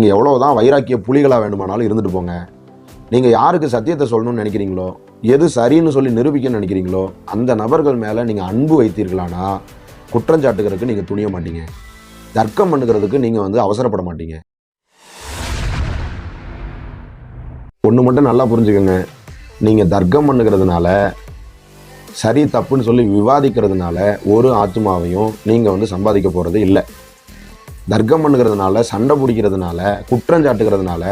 நீங்கள் எவ்வளோதான் வைராக்கிய புலிகளாக வேண்டுமானாலும் இருந்துட்டு போங்க. நீங்கள் யாருக்கு சத்தியத்தை சொல்லணும்னு நினைக்கிறீங்களோ எது சரின்னு சொல்லி நிரூபிக்கணும்னு நினைக்கிறீங்களோ அந்த நபர்கள் மேலே நீங்கள் அன்பு வைத்தீர்களானா குற்றஞ்சாட்டுகிறதுக்கு நீங்கள் துணிய மாட்டீங்க. தர்க்கம் பண்ணுகிறதுக்கு நீங்கள் வந்து அவசரப்பட மாட்டீங்க. ஒன்று மட்டும் நல்லா புரிஞ்சுக்கோங்க. நீங்கள் தர்க்கம் பண்ணுகிறதுனால சரி தப்புன்னு சொல்லி விவாதிக்கிறதுனால ஒரு ஆத்மாவையும் நீங்கள் வந்து சம்பாதிக்க போகிறது இல்லை. தர்க்கம் பண்ணுகிறதுனால சண்டை பிடிக்கிறதுனால குற்றஞ்சாட்டுகிறதுனால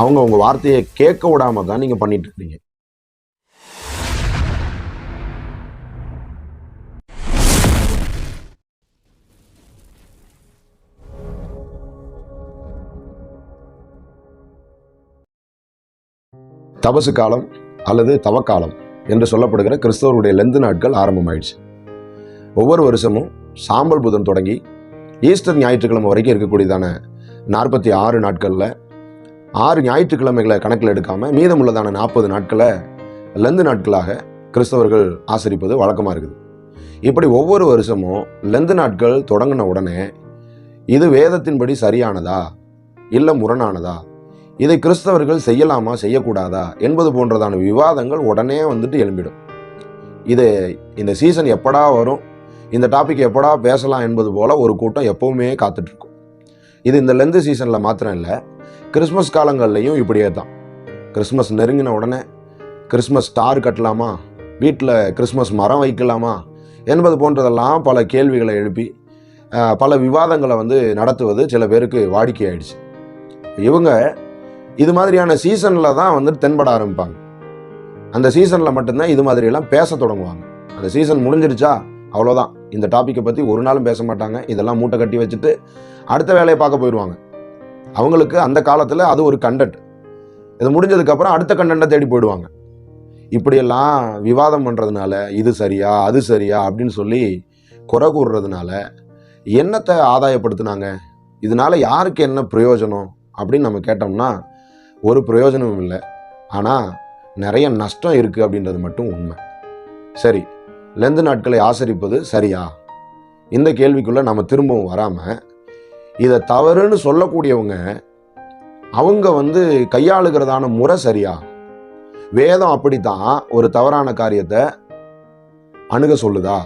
அவங்க உங்க வார்த்தையை கேட்க விடாம தான் நீங்க பண்ணிட்டு இருக்கீங்க. தபசு காலம் அல்லது தவக்காலம் என்று சொல்லப்படுகிற கிறிஸ்தவருடைய லெந்து நாட்கள் ஆரம்பமாயிடுச்சு. ஒவ்வொரு வருஷமும் சாம்பல் புதன் தொடங்கி ஈஸ்டர் ஞாயிற்றுக்கிழமை வரைக்கும் இருக்கக்கூடியதான நாற்பத்தி ஆறு நாட்களில் ஆறு ஞாயிற்றுக்கிழமைகளை கணக்கில் எடுக்காமல் மீதமுள்ளதான நாற்பது நாட்களை லெந்து நாட்களாக கிறிஸ்தவர்கள் ஆசரிப்பது வழக்கமாக இருக்குது. இப்படி ஒவ்வொரு வருஷமும் லெந்து நாட்கள் தொடங்கின உடனே இது வேதத்தின்படி சரியானதா? இல்லை முரணானதா? இதை கிறிஸ்தவர்கள் செய்யலாமா செய்யக்கூடாதா? என்பது போன்றதான விவாதங்கள் உடனே வந்துட்டு எழும்பிடும். இது இந்த சீசன் எப்படா வரும்? இந்த டாபிக் எப்படா பேசலாம் என்பது போல் ஒரு கூட்டம் எப்போவுமே காத்துட்ருக்கும். இது இந்த லெந்து சீசனில் மாத்திரம் இல்லை கிறிஸ்மஸ் காலங்கள்லையும் இப்படியே தான். கிறிஸ்மஸ் நெருங்கின உடனே கிறிஸ்மஸ் ஸ்டார் கட்டலாமா வீட்டில் கிறிஸ்மஸ் மரம் வைக்கலாமா என்பது போன்றதெல்லாம் பல கேள்விகளை எழுப்பி பல விவாதங்களை வந்து நடத்துவது சில பேருக்கு வாடிக்கையாயிடுச்சு இவங்க இது மாதிரியான சீசனில் தான் வந்து தென்பட ஆரம்பிப்பாங்க. அந்த சீசனில் மட்டும்தான் இது மாதிரியெல்லாம் பேச தொடங்குவாங்க. அந்த சீசன் முடிஞ்சிருச்சா அவ்வளோதான் இந்த டாப்பிக்கை பற்றி ஒரு நாளும் பேச மாட்டாங்க. இதெல்லாம் மூட்டை கட்டி வச்சுட்டு அடுத்த வேலையை பார்க்க போயிடுவாங்க. அவங்களுக்கு அந்த காலத்தில் அது ஒரு கண்டென்ட் இது முடிஞ்சதுக்கப்புறம் அடுத்த கண்டென்ட்டை தேடி போயிடுவாங்க. இப்படியெல்லாம் விவாதம் பண்ணுறதுனால இது சரியா அது சரியா அப்படின்னு சொல்லி குறை கூறுறதுனால என்னத்தை ஆதாயப்படுத்துனாங்க? இதனால யாருக்கு என்ன பிரயோஜனம் அப்படின்னு நம்ம கேட்டோம்னா ஒரு பிரயோஜனமும் இல்லை. ஆனால் நிறைய நஷ்டம் இருக்குது அப்படின்றது மட்டும் உண்மை. சரி லெந்து நாட்களை ஆசரிப்பது சரியா? இந்த கேள்விக்குள்ளே நம்ம திரும்பவும் வராமல் இதை தவறுன்னு சொல்லக்கூடியவங்க அவங்க வந்து கையாளுகிறதான முறை சரியா? வேதம் அப்படித்தான் ஒரு தவறான காரியத்தை அணுக சொல்லுதா?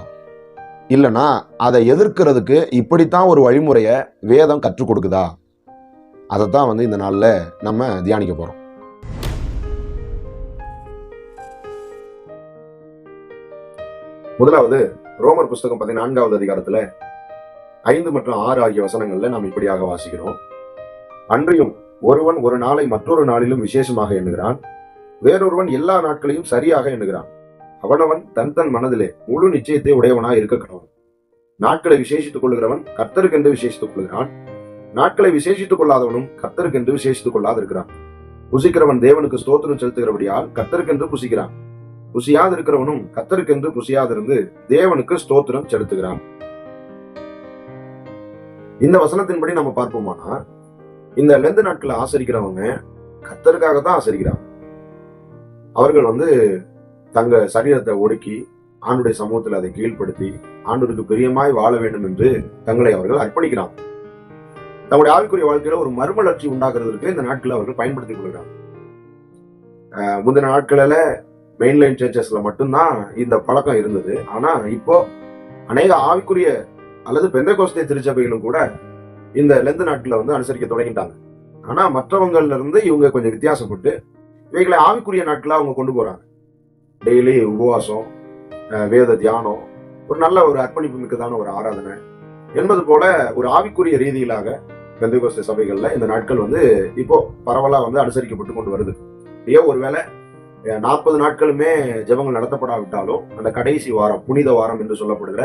இல்லைனா அதை எதிர்க்கிறதுக்கு இப்படித்தான் ஒரு வழிமுறையை வேதம் கற்றுக் கொடுக்குதா? அதைத்தான் வந்து இந்த நாளில் நம்ம தியானிக்க போகிறோம் முதலாவது ரோமர் புஸ்தகம் பதினான்காவது அதிகாரத்துல ஐந்து மற்றும் ஆறு ஆகிய வசனங்கள்ல நாம் இப்படியாக வாசிக்கிறோம். அன்றியும் ஒருவன் ஒரு நாளை மற்றொரு நாளிலும் விசேஷமாக எண்ணுகிறான். வேறொருவன் எல்லா நாட்களையும் சரியாக எண்ணுகிறான். அவனவன் தன் தன் மனதிலே முழு நிச்சயத்தை உடையவனாய் இருக்க கடவன். நாட்களை விசேஷித்துக் கொள்கிறவன் கர்த்தருக்கென்று விசேஷித்துக் கொள்கிறான் நாட்களை விசேஷித்துக் கொள்ளாதவனும் கர்த்தருக்கென்று விசேஷித்துக் கொள்ளாதிருக்கிறான். புசிக்கிறவன் தேவனுக்கு ஸ்தோத்திரம் செலுத்துகிறபடியால் கர்த்தருக்கென்று புசிக்கிறான். புசியாது இருக்கிறவனும் கர்த்தருக்கென்று புசியாதிருந்து தேவனுக்கு ஸ்தோத்திரம் செலுத்துகிறான். இந்த வசனத்தின்படி நம்ம பார்ப்போமானா இந்த லெந்து நாட்களை ஆசரிக்கிறவங்க கத்தருக்காக தான் ஆசரிக்கிறாங்க. அவர்கள் வந்து தங்க சரீரத்தை ஒடுக்கி ஆண்டுடைய சமூகத்தில் அதை கீழ்ப்படுத்தி ஆண்டவருக்கு பிரியமாய் வாழ வேண்டும் என்று தங்களை அவர்கள் அர்ப்பணிக்கிறாங்க. தங்களுடைய ஆவிக்குரிய வாழ்க்கையில ஒரு மறுமலர்ச்சி உண்டாக்குறதுக்கு இந்த நாட்களை அவர்கள் பயன்படுத்திக் கொள்கிறாங்க. முந்தின நாட்களில் மெயின்லைன் சர்ச்சஸில் மட்டும்தான் இந்த பழக்கம் இருந்தது. ஆனால் இப்போ அநேக ஆவிக்குரிய அல்லது பெந்த பெந்தகோஸ்தே திருச்சபைகளும் கூட இந்த லெந்து நாட்டில் வந்து அனுசரிக்க தொடங்கிட்டாங்க. ஆனால் மற்றவங்கள்ல இருந்து இவங்க கொஞ்சம் வித்தியாசப்பட்டு இவைகளை ஆவிக்குரிய நாட்களாக அவங்க கொண்டு போகிறாங்க டெய்லி உபவாசம் வேத தியானம் ஒரு நல்ல ஒரு அர்ப்பணிப்பு மிக்கதான ஒரு ஆராதனை என்பது போல ஒரு ஆவிக்குரிய ரீதியிலாக பெந்தகோஸ்தே சபைகளில் இந்த நாட்கள் வந்து இப்போ பரவலாக வந்து அனுசரிக்கப்பட்டு கொண்டு வருது. ஏன் ஒருவேளை நாற்பது நாட்களுமே ஜெபங்கள் நடத்தப்படாவிட்டாலும் அந்த கடைசி வாரம் புனித வாரம் என்று சொல்லப்படுகிற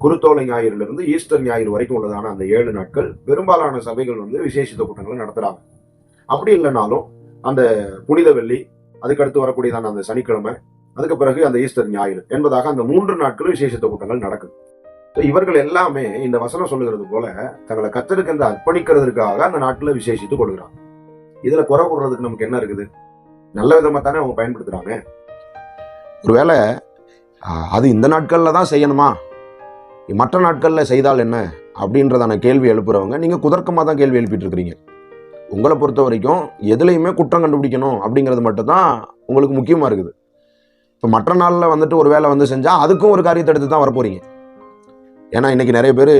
குருத்தோலை ஞாயிறிலிருந்து ஈஸ்டர் ஞாயிறு வரைக்கும் உள்ளதான அந்த ஏழு நாட்கள் பெரும்பாலான சபைகள் வந்து விசேஷித்த கூட்டங்களை நடத்துறாங்க. அப்படி இல்லைனாலும் அந்த புனித வெள்ளி அதுக்கடுத்து வரக்கூடியதான அந்த சனிக்கிழமை அதுக்கு பிறகு அந்த ஈஸ்டர் ஞாயிறு என்பதாக அந்த மூன்று நாட்களும் விசேஷித்த கூட்டங்கள் நடக்குது. இவர்கள் எல்லாமே இந்த வசனம் சொல்லுகிறது போல தங்களை கத்தருக்கு இந்த அர்ப்பணிக்கிறதுக்காக அந்த நாட்களை விசேஷித்து கொள்கிறாங்க. இதுல குறை கூடுறதுக்கு நமக்கு என்ன இருக்குது? நல்ல விதமாக தானே அவங்க பயன்படுத்துகிறாங்க ஒருவேளை அது இந்த நாட்களில் தான் செய்யணுமா? மற்ற நாட்களில் செய்தால் என்ன? அப்படின்றதான கேள்வி எழுப்புறவங்க நீங்கள் குதர்க்கமாக தான் கேள்வி எழுப்பிட்டு இருக்கிறீங்க உங்களை பொறுத்த வரைக்கும் எதுலேயுமே குற்றம் கண்டுபிடிக்கணும் அப்படிங்கிறது மட்டும்தான் உங்களுக்கு முக்கியமாக இருக்குது. இப்போ மற்ற நாளில் வந்துட்டு ஒரு வேலை வந்து செஞ்சால் அதுக்கும் ஒரு காரியத்தை எடுத்து தான் வரப்போறீங்க. ஏன்னா இன்னைக்கு நிறைய பேர்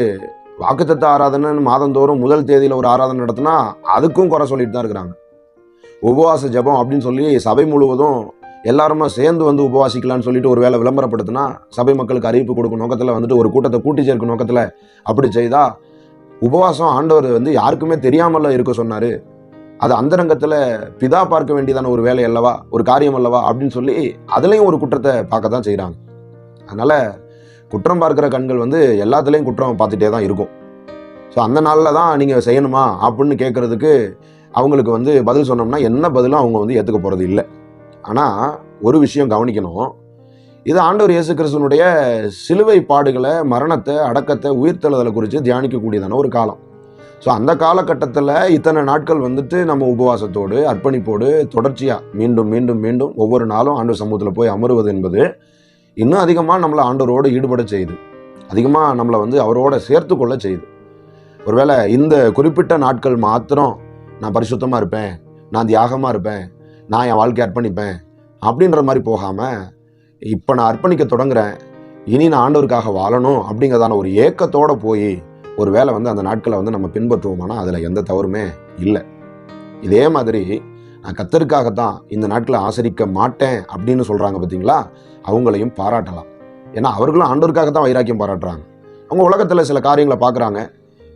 வாக்குத்தத்த ஆராதனைன்னு மாதந்தோறும் முதல் தேதியில் ஒரு ஆராதனை நடத்தினா அதுக்கும் குறை சொல்லிட்டு தான் இருக்கிறாங்க. உபவாச ஜெபம் அப்படின்னு சொல்லி சபை முழுவதும் எல்லாருமே சேர்ந்து வந்து உபவாசிக்கலாம்னு சொல்லிட்டு ஒரு வேலை விளம்பரப்படுத்தினா சபை மக்களுக்கு அறிவிப்பு கொடுக்கும் நோக்கத்தில் வந்துட்டு ஒரு கூட்டத்தை கூட்டி சேர்க்கும் நோக்கத்தில் அப்படி செய்தா உபவாசம் ஆண்டவர் வந்து யாருக்குமே தெரியாமல் இருக்க சொன்னாரு. அது அந்தரங்கத்தில் பிதா பார்க்க வேண்டியதான ஒரு வேலை அல்லவா? ஒரு காரியம் அல்லவா? அப்படின்னு சொல்லி அதுலேயும் ஒரு குற்றத்தை பார்க்க தான் செய்கிறாங்க அதனால் குற்றம் பார்க்குற கண்கள் வந்து எல்லாத்துலேயும் குற்றம் பார்த்துட்டே தான் இருக்கும். ஸோ அந்த நாளில் தான் நீங்கள் செய்யணுமா? அப்படின்னு கேட்குறதுக்கு அவங்களுக்கு வந்து பதில் சொன்னோம்னா என்ன பதிலும் அவங்க வந்து ஏற்றுக்க போகிறது இல்லை. ஆனால் ஒரு விஷயம் கவனிக்கணும். இது ஆண்டவர் இயேசு கிறிஸ்துவனுடைய சிலுவை பாடுகளை மரணத்தை அடக்கத்தை உயிர்த்தெழுதலை குறித்து தியானிக்கக்கூடியதான ஒரு காலம். ஸோ அந்த காலகட்டத்தில் இத்தனை நாட்கள் வந்துட்டு நம்ம உபவாசத்தோடு அர்ப்பணிப்போடு தொடர்ச்சியாக மீண்டும் மீண்டும் மீண்டும் ஒவ்வொரு நாளும் ஆண்டவர் சமூகத்தில் போய் அமருவது என்பது இன்னும் அதிகமாக நம்மளை ஆண்டவரோடு ஈடுபட செய்யுது. அதிகமாக நம்மளை வந்து அவரோட சேர்த்து கொள்ள செய்யுது. ஒருவேளை இந்த குறிப்பிட்ட நாட்கள் மாத்திரம் நான் பரிசுத்தமாக இருப்பேன். நான் தியாகமாக இருப்பேன். நான் என் வாழ்க்கையை அர்ப்பணிப்பேன். அப்படின்ற மாதிரி போகாமல் இப்போ நான் அர்ப்பணிக்க தொடங்குறேன். இனி நான் ஆண்டவருக்காக வாழணும் அப்படிங்கிறதான ஒரு ஏக்கத்தோட போய் ஒரு வேளை வந்து அந்த நாட்களை வந்து நம்ம பின்பற்றுவோமானா அதில் எந்த தவறுமே இல்லை. இதே மாதிரி நான் கத்தருக்காகத்தான் இந்த நாட்களை ஆசரிக்க மாட்டேன் அப்படின்னு சொல்கிறாங்க பார்த்தீங்களா அவங்களையும் பாராட்டலாம். ஏன்னா அவர்களும் ஆண்டவருக்காக தான் வைராக்கியம் பாராட்டுறாங்க. அவங்க உலகத்தில் சில காரியங்களை பார்க்குறாங்க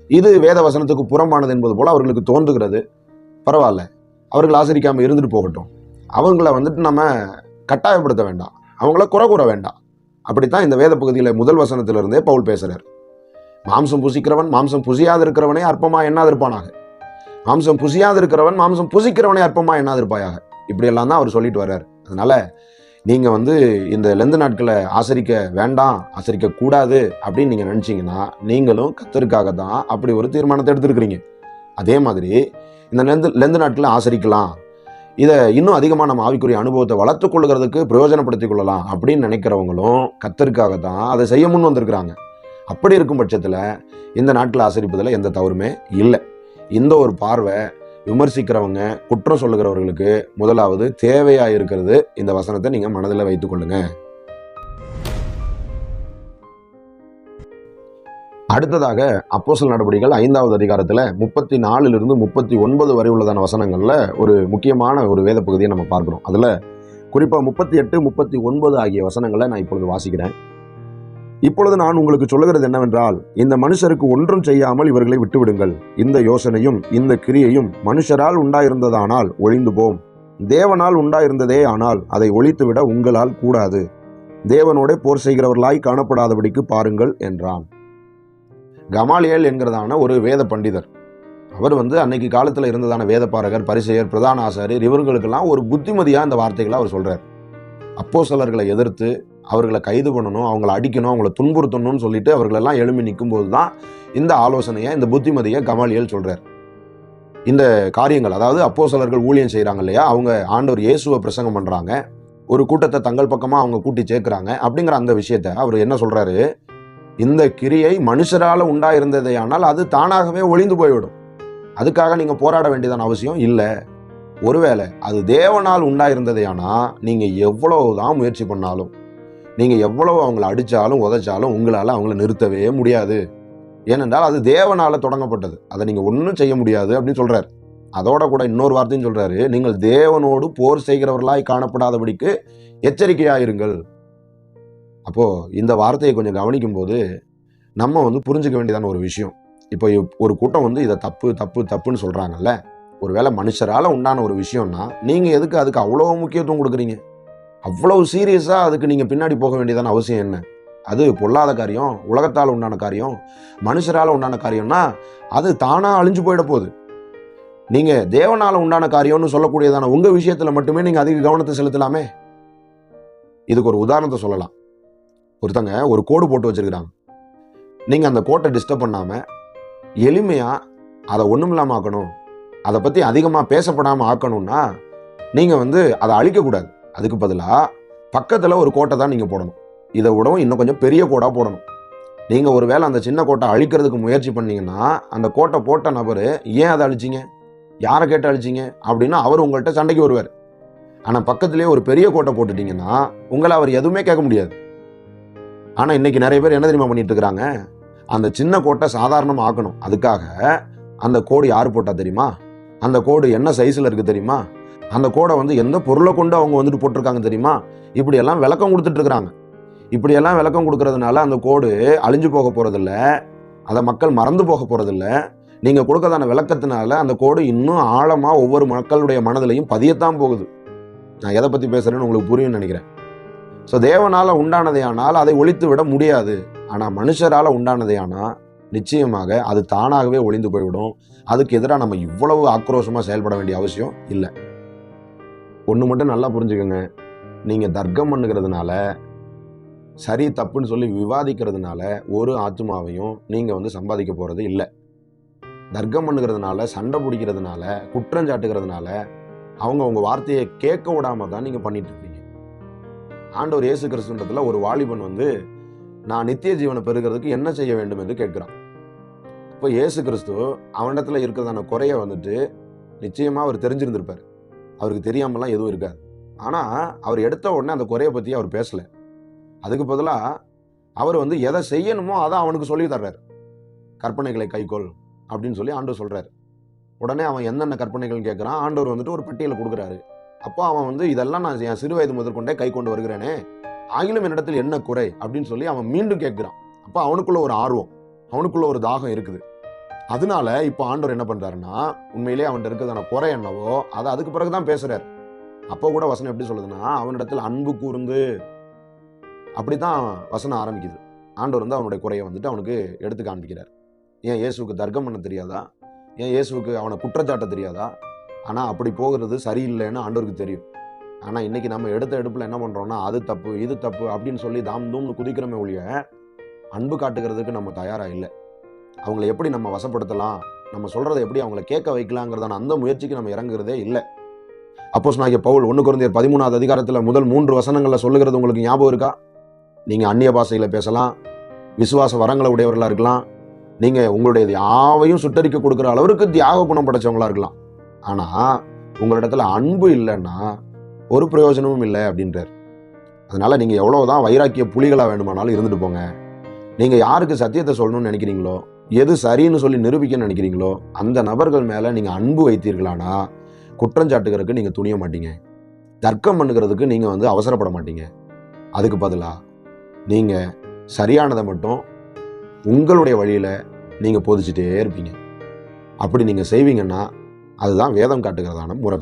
இது வேத வசனத்துக்கு புறம்பானது என்பது போல் அவர்களுக்கு தோன்றுகிறது. பரவாயில்ல. அவர்கள் ஆசரிக்காமல் இருந்துட்டு போகட்டும். அவங்கள வந்துட்டு நம்ம கட்டாயப்படுத்த வேண்டாம். அவங்கள குறை கூற வேண்டாம். அப்படித்தான் இந்த வேத பகுதியில் முதல் வசனத்திலிருந்தே பவுல் பேசுகிறார் மாம்சம் புசிக்கிறவன் மாம்சம் புசியாது இருக்கிறவனே என்ன எண்ணாதிருப்பானாக. மாம்சம் புசியாது இருக்கிறவன் மாம்சம் புசிக்கிறவனே அற்பமா எண்ணாதிருப்பாயாக. இப்படியெல்லாம் தான் அவர் சொல்லிட்டு வர்றார். அதனால நீங்கள் வந்து இந்த லெந்து நாட்களை ஆசரிக்க வேண்டாம் ஆசரிக்க கூடாது அப்படின்னு நீங்கள் நினச்சிங்கன்னா நீங்களும் கத்தருக்காக தான் அப்படி ஒரு தீர்மானத்தை எடுத்திருக்கிறீங்க. அதே மாதிரி இந்த லெந்து லெந்து நாட்களை ஆசரிக்கலாம். இதை இன்னும் அதிகமாக நம்ம ஆவிக்குரிய அனுபவத்தை வளர்த்து கொள்ளுகிறதுக்கு பிரயோஜனப்படுத்திக் கொள்ளலாம் அப்படின்னு நினைக்கிறவங்களும் கத்தருக்காக தான் அதை செய்ய முன் வந்திருக்கிறாங்க. அப்படி இருக்கும் பட்சத்தில் இந்த நாட்களை ஆசரிப்பதில் எந்த தவறுமே இல்லை. இந்த ஒரு பார்வை விமர்சிக்கிறவங்க குற்றம் சொல்லுகிறவர்களுக்கு முதலாவது தேவையா இருக்கிறது இந்த வசனத்தை நீங்க மனதில் வைத்துக் கொள்ளுங்க. அடுத்ததாக அப்போசல் நடவடிக்கைகள் ஐந்தாவது அதிகாரத்தில் முப்பத்தி நாலுலேருந்து முப்பத்தி ஒன்பது வரை உள்ளதான வசனங்களில் ஒரு முக்கியமான ஒரு வேத பகுதியை நம்ம பார்க்குறோம். அதில் குறிப்பாக முப்பத்தி எட்டு முப்பத்தி ஒன்பது ஆகிய வசனங்களை நான் இப்பொழுது வாசிக்கிறேன். இப்பொழுது நான் உங்களுக்கு சொல்லுகிறது என்னவென்றால் இந்த மனுஷருக்கு ஒன்றும் செய்யாமல் இவர்களை விட்டுவிடுங்கள். இந்த யோசனையும் இந்த கிரியையும் மனுஷரால் உண்டாயிருந்ததானால் ஒழிந்து போம் தேவனால் உண்டாயிருந்ததே ஆனால் அதை ஒழித்துவிட உங்களால் கூடாது. தேவனோட போர் செய்கிறவர்களாய் காணப்படாதபடிக்கு பாருங்கள் என்றான். கமாலியல் என்கிறதான ஒரு வேத பண்டிதர். அவர் வந்து அன்னைக்கு காலத்தில் இருந்ததான வேதப்பாரகர் பரிசெயர் பிரதான ஆசாரியர் இவர்களுக்கெல்லாம் ஒரு புத்திமதியாக இந்த வார்த்தைகளை அவர் சொல்கிறார் அப்போ எதிர்த்து அவர்களை கைது பண்ணணும் அவங்கள அடிக்கணும் அவங்கள துன்புறுத்தணும்னு சொல்லிட்டு அவர்களெல்லாம் எழும்பி நிற்கும்போது தான் இந்த ஆலோசனையை இந்த புத்திமதியை கமாலியல் சொல்கிறார் இந்த காரியங்கள் அதாவது அப்போ ஊழியம் செய்கிறாங்க இல்லையா அவங்க ஆண்டவர் இயேசுவை பிரசங்கம் பண்ணுறாங்க ஒரு கூட்டத்தை தங்கள் பக்கமாக அவங்க கூட்டி சேர்க்குறாங்க அப்படிங்கிற அந்த விஷயத்த அவர் என்ன சொல்கிறாரு இந்த கிரியை மனுஷரால் உண்டாயிருந்ததே ஆனால் அது தானாகவே ஒளிந்து போய்விடும். அதுக்காக நீங்கள் போராட வேண்டியதான அவசியம் இல்லை. ஒருவேளை அது தேவனால் உண்டாயிருந்ததே ஆனால் நீங்கள் எவ்வளவுதான் முயற்சி பண்ணாலும் நீங்கள் எவ்வளவு அவங்கள அடித்தாலும் உதைச்சாலும் உங்களால் அவங்கள நிறுத்தவே முடியாது. ஏனென்றால் அது தேவனால் தொடங்கப்பட்டது. அதை நீங்கள் ஒன்றும் செய்ய முடியாது அப்படின்னு சொல்கிறார் அதோட கூட இன்னொரு வார்த்தையும் சொல்கிறாரு நீங்கள் தேவனோடு போர் செய்கிறவர்களாய் காணப்படாதபடிக்கு எச்சரிக்கையாயிருங்கள். அப்போது இந்த வார்த்தையை கொஞ்சம் கவனிக்கும் போது நம்ம வந்து புரிஞ்சுக்க வேண்டியதான ஒரு விஷயம். இப்போ ஒரு கூட்டம் வந்து இதை தப்பு தப்பு தப்புன்னு சொல்கிறாங்கல்ல ஒருவேளை மனுஷரால் உண்டான ஒரு விஷயம்னா நீங்கள் எதுக்கு அதுக்கு அவ்வளோ முக்கியத்துவம் கொடுக்குறீங்க? அவ்வளவு சீரியஸாக அதுக்கு நீங்கள் பின்னாடி போக வேண்டியதான அவசியம் என்ன? அது பொல்லாத காரியம் உலகத்தால் உண்டான காரியம் மனுஷரால் உண்டான காரியம்னா அது தானாக அழிஞ்சு போயிட போகுது. நீங்கள் தேவனால் உண்டான காரியம்னு சொல்லக்கூடியதான உங்கள் விஷயத்தில் மட்டுமே நீங்கள் அதிக கவனத்தை செலுத்தலாமே? இதுக்கு ஒரு உதாரணத்தை சொல்லலாம். ஒருத்தங்க ஒரு கோடு போட்டு வச்சிருக்கிறாங்க. நீங்கள் அந்த கோட்டை டிஸ்டர்ப் பண்ணாமல் எளிமையாக அதை ஒன்றுமில்லாமல் ஆக்கணும். அதை பற்றி அதிகமாக பேசப்படாமல் ஆக்கணும்னா நீங்கள் வந்து அதை அழிக்கக்கூடாது. அதுக்கு பதிலாக பக்கத்தில் ஒரு கோட்டை தான் நீங்கள் போடணும். இதை விடவும் இன்னும் கொஞ்சம் பெரிய கோடாக போடணும். நீங்கள் ஒரு வேளை அந்த சின்ன கோட்டை அழிக்கிறதுக்கு முயற்சி பண்ணிங்கன்னா அந்த கோட்டை போட்ட நபர் ஏன் அதை அழிச்சிங்க? யாரை கேட்டு அழிச்சிங்க? அப்படின்னா அவர் உங்கள்கிட்ட சண்டைக்கு வருவார். ஆனால் பக்கத்துலேயே ஒரு பெரிய கோட்டை போட்டுட்டீங்கன்னா உங்களை அவர் எதுவுமே கேட்க முடியாது. ஆனால் இன்னைக்கு நிறைய பேர் என்ன தெரியுமா பண்ணிட்டு இருக்கிறாங்க அந்த சின்ன கோட்டை சாதாரணமாக ஆக்கணும். அதுக்காக அந்த கோடு யார் போட்டால் தெரியுமா? அந்த கோடு என்ன சைஸில் இருக்குது தெரியுமா? அந்த கோடை வந்து எந்த பொருளை கொண்டு அவங்க வந்துட்டு போட்டிருக்காங்க தெரியுமா? இப்படியெல்லாம் விளக்கம் கொடுத்துட்டு இருக்கிறாங்க இப்படியெல்லாம் விளக்கம் கொடுக்கறதுனால அந்த கோடு அழிஞ்சு போக போகிறதில்ல அதை மக்கள் மறந்து போக போகிறதில்ல நீங்கள் கொடுக்கறதான விளக்கத்தினால அந்த கோடு இன்னும் ஆழமாக ஒவ்வொரு மக்களுடைய மனதிலையும் பதியத்தான் போகுது. நான் எதை பற்றி பேசுகிறேன்னு உங்களுக்கு புரியும்னு நினைக்கிறேன். ஸோ தேவனால் உண்டானதையானால் அதை ஒழித்து விட முடியாது. ஆனால் மனுஷரால் உண்டானதே நிச்சயமாக அது தானாகவே ஒளிந்து போய்விடும். அதுக்கு எதிராக நம்ம இவ்வளவு ஆக்ரோஷமாக செயல்பட வேண்டிய அவசியம் இல்லை. ஒன்று மட்டும் நல்லா புரிஞ்சுக்கோங்க. நீங்கள் தர்க்கம் பண்ணுகிறதுனால சரி தப்புன்னு சொல்லி விவாதிக்கிறதுனால ஒரு ஆத்மாவையும் நீங்கள் வந்து சம்பாதிக்க போகிறது இல்லை. தர்க்கம் பண்ணுகிறதுனால சண்டை பிடிக்கிறதுனால குற்றஞ்சாட்டுகிறதுனால அவங்க உங்க வார்த்தையை கேட்க விடாம தான் நீங்க பண்ணிட்டு இருக்கீங்க. ஆண்டவர் இயேசு கிறிஸ்துன்றதுல ஒரு வாலிபன் வந்து நான் நித்திய ஜீவனை பெறுகிறதுக்கு என்ன செய்ய வேண்டும் என்று கேட்கிறான். இப்போ இயேசு கிறிஸ்து அவனிடத்துல இருக்கிறதான குறைய வந்துட்டு நிச்சயமா அவர் தெரிஞ்சிருந்திருப்பார். அவருக்கு தெரியாமலாம் எதுவும் இருக்காது. ஆனால் அவர் எடுத்த உடனே அந்த குறையை பற்றி அவர் பேசலை. அதுக்கு பதிலாக அவர் வந்து எதை செய்யணுமோ அதை அவனுக்கு சொல்லி தர்றாரு. கற்பனைகளை கைக்கொள் அப்படின்னு சொல்லி ஆண்டவர் சொல்கிறாரு உடனே அவன் என்னென்ன கற்பனைகள் கேட்குறான் ஆண்டவர் வந்துட்டு ஒரு பட்டியலை கொடுக்குறாரு. அப்போ அவன் வந்து இதெல்லாம் நான் என் சிறு வயது முதற்கொண்டே கை கொண்டு வருகிறேனே ஆகிலும் என்னிடத்தில் என்ன குறை? அப்படின்னு சொல்லி அவன் மீண்டும் கேட்குறான் அப்போ அவனுக்குள்ள ஒரு ஆர்வம் அவனுக்குள்ள ஒரு தாகம் இருக்குது. அதனால இப்போ ஆண்டவர் என்ன பண்ணுறாருன்னா உண்மையிலேயே அவன்கிட்ட இருக்கிறதான குறை என்னவோ அதை அதுக்கு பிறகு தான் பேசுகிறார் அப்போ கூட வசனம் எப்படி சொல்லுதுன்னா அவனிடத்தில் அன்பு கூர்ந்து அப்படித்தான் வசனம் ஆரம்பிக்குது. ஆண்டவர் வந்து அவனுடைய குறையை வந்துட்டு அவனுக்கு எடுத்து காண்பிக்கிறார். ஏன் இயேசுக்கு தர்க்கம் பண்ண தெரியாதா? ஏன் இயேசுக்கு அவனை குற்றச்சாட்ட தெரியாதா? ஆனால் அப்படி போகிறது சரியில்லைன்னு ஆண்டவருக்கு தெரியும். ஆனால் இன்னைக்கு நம்ம எடுத்த எடுப்பில் என்ன பண்ணுறோன்னா அது தப்பு இது தப்பு அப்படின்னு சொல்லி தாம் தூம்னு குதிக்கிறோமே ஒழிய அன்பு காட்டுகிறதுக்கு நம்ம தயாராக இல்லை. அவங்கள எப்படி நம்ம வசப்படுத்தலாம்? நம்ம சொல்கிறத எப்படி அவங்கள கேட்க வைக்கலாங்கிறதான அந்த முயற்சிக்கு நம்ம இறங்குறதே இல்லை. அப்போஸ் நாகிய பவுல் ஒன்று குறைந்தர் பதிமூணாவது அதிகாரத்தில் முதல் மூன்று வசனங்களில் சொல்லுகிறது உங்களுக்கு ஞாபகம் இருக்கா? நீங்கள் அந்நிய பாஷையில் பேசலாம் விசுவாச வரங்களை உடையவர்களாக இருக்கலாம் நீங்கள் உங்களுடைய யாவையும் சுட்டரிக்க கொடுக்குற அளவிற்கு தியாக குணம் படைச்சவங்களாக இருக்கலாம். ஆனால் உங்களிடத்துல அன்பு இல்லைன்னா ஒரு பிரயோஜனமும் இல்லை அப்படின்றார். அதனால் நீங்கள் எவ்வளவுதான் வைராக்கிய புலிகளாக வேணுமானாலும் இருந்துட்டு போங்க. நீங்கள் யாருக்கு சத்தியத்தை சொல்லணும்னு நினைக்கிறீங்களோ எது சரின்னு சொல்லி நிரூபிக்கணும்னு நினைக்கிறீங்களோ அந்த நபர்கள் மேலே நீங்கள் அன்பு வைத்தீர்களானா குற்றஞ்சாட்டுகிறதுக்கு நீங்கள் துணிய மாட்டீங்க. தர்க்கம் பண்ணுகிறதுக்கு நீங்கள் வந்து அவசரப்பட மாட்டீங்க. அதுக்கு பதிலாக நீங்கள் சரியானதை மட்டும் உங்களுடைய வழியில் நீங்கள் போதிச்சுட்டே இருப்பீங்க. அப்படி நீங்கள் செய்வீங்கன்னா அதுதான் வேதம் காட்டுகிறதான முறை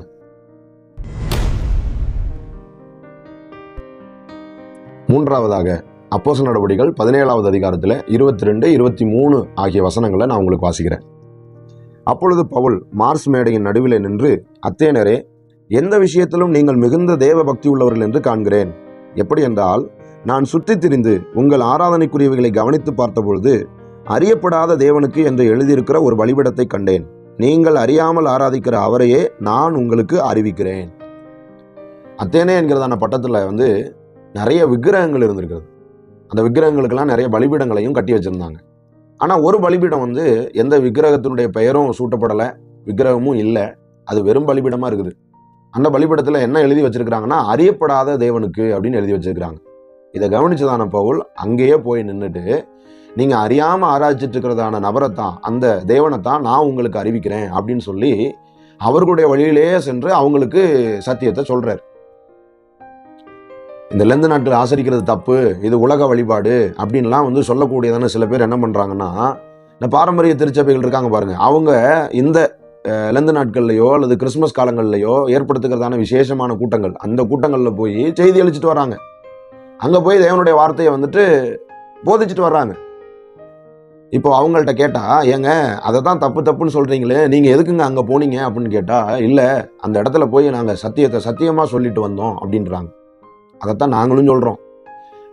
மூன்றாவதாக அப்போஸ் நடவடிக்கைகள் பதினேழாவது அதிகாரத்தில் இருபத்தி ரெண்டு இருபத்தி மூணு ஆகிய வசனங்களை நான் உங்களுக்கு வாசிக்கிறேன். அப்பொழுது பவுல் மார்ஸ் மேடையின் நடுவில் நின்று அத்தேனரே எந்த விஷயத்திலும் நீங்கள் மிகுந்த தேவ பக்தி உள்ளவர்கள் என்று காண்கிறேன். எப்படி என்றால் நான் சுற்றித் திரிந்து உங்கள் ஆராதனைக்குரியவைகளை கவனித்து பார்த்தபொழுது அறியப்படாத தேவனுக்கு என்று எழுதியிருக்கிற ஒரு வழிபடத்தை கண்டேன். நீங்கள் அறியாமல் ஆராதிக்கிற அவரையே நான் உங்களுக்கு அறிவிக்கிறேன். அத்தேனே என்கிறதான பட்டத்தில் வந்து நிறைய விக்கிரகங்கள் இருந்திருக்கிறது. அந்த விக்கிரகங்களுக்கெல்லாம் நிறைய பலிபீடங்களையும் கட்டி வச்சுருந்தாங்க. ஆனால் ஒரு பலிபீடம் வந்து எந்த விக்கிரகத்தினுடைய பெயரும் சூட்டப்படலை விக்கிரகமும் இல்லை. அது வெறும் பலிபீடமாக இருக்குது. அந்த பலிபீடத்தில் என்ன எழுதி வச்சிருக்கிறாங்கன்னா அறியப்படாத தேவனுக்கு அப்படின்னு எழுதி வச்சிருக்கிறாங்க. இதை கவனிச்சதான பவுல்? அங்கேயே போய் நின்றுட்டு நீங்கள் அறியாமல் ஆராய்ச்சிட்டு இருக்கிறதான நபரைத்தான் அந்த தேவனைத்தான் நான் உங்களுக்கு அறிவிக்கிறேன் அப்படின்னு சொல்லி அவர்களுடைய வழியிலேயே சென்று அவங்களுக்கு சத்தியத்தை சொல்கிறார் இந்த லெந்து நாட்டில் ஆசரிக்கிறது தப்பு இது உலக வழிபாடு அப்படின்லாம் வந்து சொல்லக்கூடியதான சில பேர் என்ன பண்ணுறாங்கன்னா இந்த பாரம்பரிய திருச்சபைகள் இருக்காங்க பாருங்கள் அவங்க இந்த லெந்து நாட்கள்லையோ அல்லது கிறிஸ்மஸ் காலங்கள்லையோ ஏற்படுத்துகிறதான விசேஷமான கூட்டங்கள் அந்த கூட்டங்களில் போய் செய்தி அளிச்சிட்டு வராங்க. அங்கே போய் தேவனுடைய வார்த்தையை வந்துட்டு போதிச்சுட்டு வர்றாங்க. இப்போ அவங்கள்ட்ட கேட்டால் ஏங்க அதை தான் தப்பு தப்புன்னு சொல்கிறீங்களே நீங்கள் எதுக்குங்க அங்கே போனீங்க அப்படின்னு கேட்டால் இல்லை அந்த இடத்துல போய் நாங்கள் சத்தியத்தை சத்தியமாக சொல்லிட்டு வந்தோம் அப்படின்றாங்க. அதைத்தான் நாங்களும் சொல்கிறோம்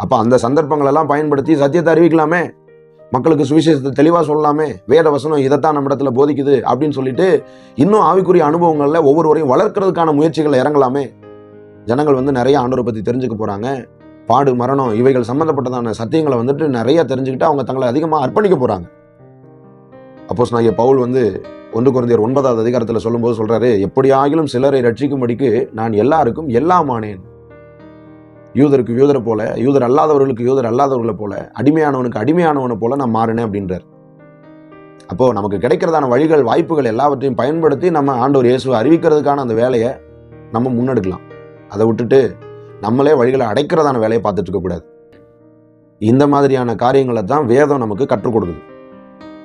அப்போ அந்த சந்தர்ப்பங்களெல்லாம் பயன்படுத்தி சத்தியத்தை அறிவிக்கலாமே. மக்களுக்கு சுவிசேஷத்தை தெளிவாக சொல்லலாமே. வேத வசனம் இதைத்தான் நம்ம இடத்துல போதிக்குது அப்படின்னு சொல்லிட்டு இன்னும் ஆவிக்குரிய அனுபவங்களில் ஒவ்வொருவரையும் வளர்க்கறதுக்கான முயற்சிகளை இறங்கலாமே. ஜனங்கள் வந்து நிறைய ஆண்டோரை பற்றி தெரிஞ்சுக்க போகிறாங்க பாடு மரணம் இவைகள் சம்மந்தப்பட்டதான சத்தியங்களை வந்துட்டு நிறைய தெரிஞ்சுக்கிட்டு அவங்க தங்களை அதிகமாக அர்ப்பணிக்க போகிறாங்க அப்போஸ் நான் பவுல் வந்து ஒன்று குறைந்தர் ஒன்பதாவது அதிகாரத்தில் சொல்லும்போது சொல்கிறாரு எப்படியாகிலும் சிலரை ரட்சிக்கும்படிக்கு நான் எல்லாருக்கும் எல்லாமானேன். யூதருக்கு யூதரை போல யூதர் அல்லாதவர்களுக்கு யூதர் அல்லாதவர்களை போல அடிமையானவனுக்கு அடிமையானவனை போல நான் மாறினேன் அப்படின்றார். அப்போது நமக்கு கிடைக்கிறதான வழிகள் வாய்ப்புகள் எல்லாவற்றையும் பயன்படுத்தி நம்ம ஆண்டவர் இயேசுவை அறிவிக்கிறதுக்கான அந்த வேலையை நம்ம முன்னெடுக்கலாம். அதை விட்டுட்டு நம்மளே வழிகளை அடைக்கிறதான வேலையை பார்த்துட்டு இருக்கக்கூடாது இந்த மாதிரியான காரியங்களை தான் வேதம் நமக்கு கற்றுக் கொடுக்குது.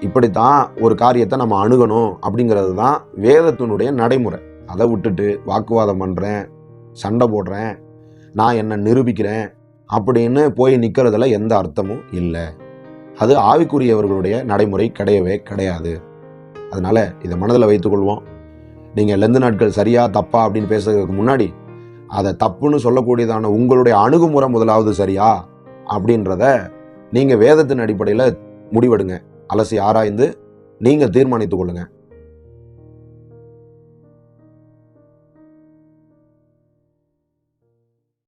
இப்படித்தான் ஒரு காரியத்தை நம்ம அணுகணும் அப்படிங்கிறது தான் வேதத்தினுடைய நடைமுறை. அதை விட்டுட்டு வாக்குவாதம் பண்ணுறேன் சண்டை போடுறேன் நான் என்ன நிரூபிக்கிறேன் அப்படின்னு போய் நிற்கிறதுல எந்த அர்த்தமும் இல்லை. அது ஆவிக்குரியவர்களுடைய நடைமுறை கிடையவே கிடையாது. அதனால் இதை மனதில் வைத்துக்கொள்வோம் நீங்கள் லெந்து நாட்கள் சரியா தப்பா அப்படின்னு பேசுறதுக்கு முன்னாடி அதை தப்புன்னு சொல்லக்கூடியதான உங்களுடைய அணுகுமுறை முதலாவது சரியா அப்படின்றத நீங்கள் வேதத்தின் அடிப்படையில் முடிவெடுங்க. அலசி ஆராய்ந்து நீங்கள் தீர்மானித்துக் கொள்ளுங்கள்